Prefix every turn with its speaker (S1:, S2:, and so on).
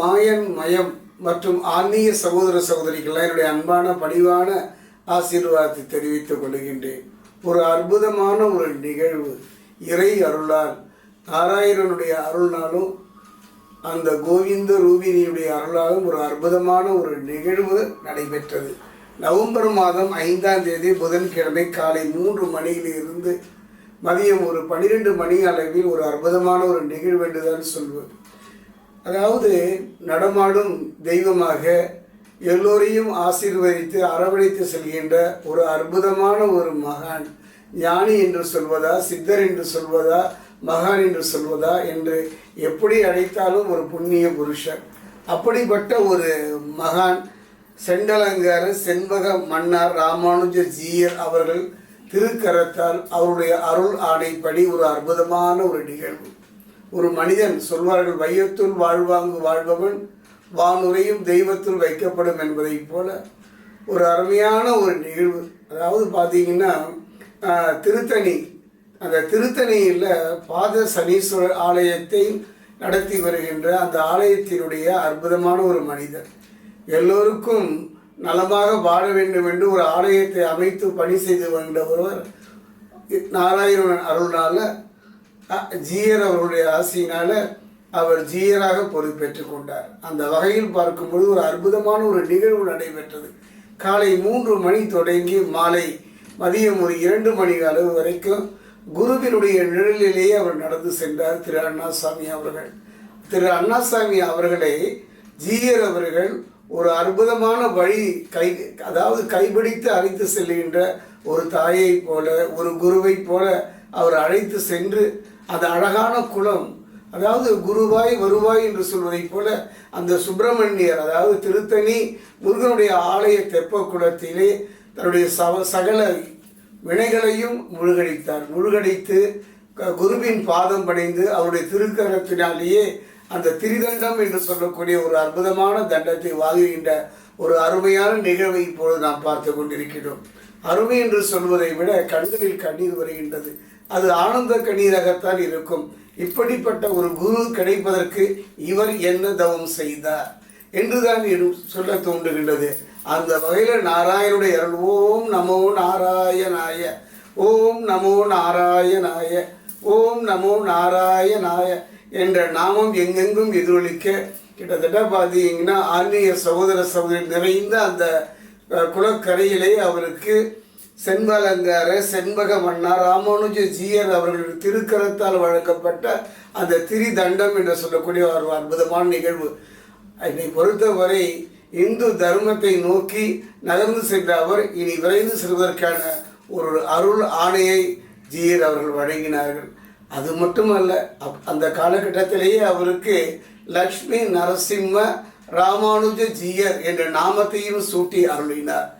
S1: மாயன் மயம் மற்றும் ஆன்மீக சகோதர சகோதரிக்கெல்லாம் என்னுடைய அன்பான பணிவான ஆசீர்வாதத்தை தெரிவித்துக் கொள்கின்றேன். ஒரு அற்புதமான ஒரு நிகழ்வு. இறை அருளால் நாராயணனுடைய அருள்னாலும் அந்த கோவிந்த ரூபினியுடைய அருளாலும் ஒரு அற்புதமான ஒரு நிகழ்வு நடைபெற்றது. நவம்பர் மாதம் ஐந்தாம் தேதி புதன்கிழமை காலை மூன்று மணியிலிருந்து மதியம் ஒரு பன்னிரெண்டு மணி அளவில் ஒரு அற்புதமான ஒரு நிகழ்வு என்றுதான் சொல்வது அதாவது நடமாடும் தெய்வமாக எல்லோரையும் ஆசீர்வதித்து அரவணைத்து செல்கின்ற ஒரு அற்புதமான ஒரு மகான் ஞானி என்று சொல்வதா சித்தர் என்று சொல்வதா மகான் என்று சொல்வதா என்று எப்படி அழைத்தாலும் ஒரு புண்ணிய புருஷர் அப்படிப்பட்ட ஒரு மகான் செண்டலங்கார செண்பக மன்னார் ராமானுஜ ஜீயர் அவர்கள் திருக்கரத்தால் அவருடைய அருள் ஆணைப்படி ஒரு அற்புதமான ஒரு நிகழ்வு. ஒரு மனிதன் சொல்வார்கள் வையத்துள் வாழ்வாங்கு வாழ்பவன் வானுரையும் தெய்வத்துள் வைக்கப்படும் என்பதைப் போல ஒரு அருமையான ஒரு நிகழ்வு. அதாவது பார்த்தீங்கன்னா திருத்தணி. அந்த திருத்தணியில் பாத சனீஸ்வரர் ஆலயத்தை நடத்தி வருகின்ற அந்த ஆலயத்தினுடைய அற்புதமான ஒரு மனிதர். எல்லோருக்கும் நலமாக வாழ வேண்டும் என்று ஒரு ஆலயத்தை அமைத்து பணி செய்து வந்த ஒருவர் நாராயணன் அருள்னால ஜீயர் அவருடைய ஆசையினால அவர் ஜீயராக பொறுப்பேற்றுக் கொண்டார். அந்த வகையில் பார்க்கும்போது ஒரு அற்புதமான ஒரு நிகழ்வு நடைபெற்றது. காலை மூன்று மணி தொடங்கி மாலை மதியம் ஒரு இரண்டு மணி அளவு வரைக்கும் குருவினுடைய நிழலிலேயே அவர் நடந்து சென்றார் திரு அண்ணாசாமி அவர்கள். திரு அண்ணாசாமி அவர்களை ஜீயர் அவர்கள் ஒரு அற்புதமான வழி கை அதாவது கைபிடித்து அழைத்து செல்கின்ற ஒரு தாயை போல ஒரு குருவை போல அவர் அழைத்து சென்று அது அழகான குளம். அதாவது குருவாய் வருவாய் என்று சொல்வதைப் போல அந்த சுப்பிரமணியர் அதாவது திருத்தணி முருகனுடைய ஆலய தெப்ப குளத்திலே தன்னுடைய சவ சகல வினைகளையும் முழுகடித்தார். முழுகடித்து க- குருவின் பாதம் படைந்து அவருடைய திருக்கரத்தினாலேயே அந்த திரிதண்டம் என்று சொல்லக்கூடிய ஒரு அற்புதமான தண்டத்தை வாங்குகின்ற ஒரு அருமையான நிகழ்வை இப்பொழுது நாம் பார்த்து கொண்டிருக்கிறோம். அருமை என்று சொல்வதை விட கண்களில் கண்ணீர் வருகின்றது. அது ஆனந்த கண்ணீராகத்தான் இருக்கும். இப்படிப்பட்ட ஒரு குரு கிடைப்பதற்கு இவர் என்ன தவம் செய்தார்? என்றுதான் சொல்ல தோன்றுகின்றது. அந்த வகையில் நாராயணுடைய அருள். ஓம் நமோ நாராயணாய. ஓம் நமோ நாராயணாய. ஓம் நமோ நாராயணாய என்ற நாமம் எங்கெங்கும் எதிரொலிக்க கிட்டத்தட்ட பார்த்தீங்கன்னா ஆன்மீக சகோதர சகோதரி நிறைந்த அந்த குளக்கரையிலே அவருக்கு செண்பலங்கார செண்பக மன்னா ராமானுஜ ஜீயர் அவர்கள் திருக்கரத்தால் வழங்கப்பட்ட அந்த திரிதண்டம் என்று சொல்லக்கூடிய ஒரு அற்புதமான நிகழ்வு. என்னை பொறுத்தவரை இந்து தர்மத்தை நோக்கி நகர்ந்து சென்ற அவர் இனி விரைந்து செல்வதற்கான ஒரு அருள் ஆணையை ஜீயர் அவர்கள் வழங்கினார்கள். அது மட்டுமல்ல அப்- அந்த காலகட்டத்திலேயே அவருக்கு லக்ஷ்மி நரசிம்ம ராமானுஜ ஜீயர் என்ற நாமத்தையும் சூட்டி அருளினார்.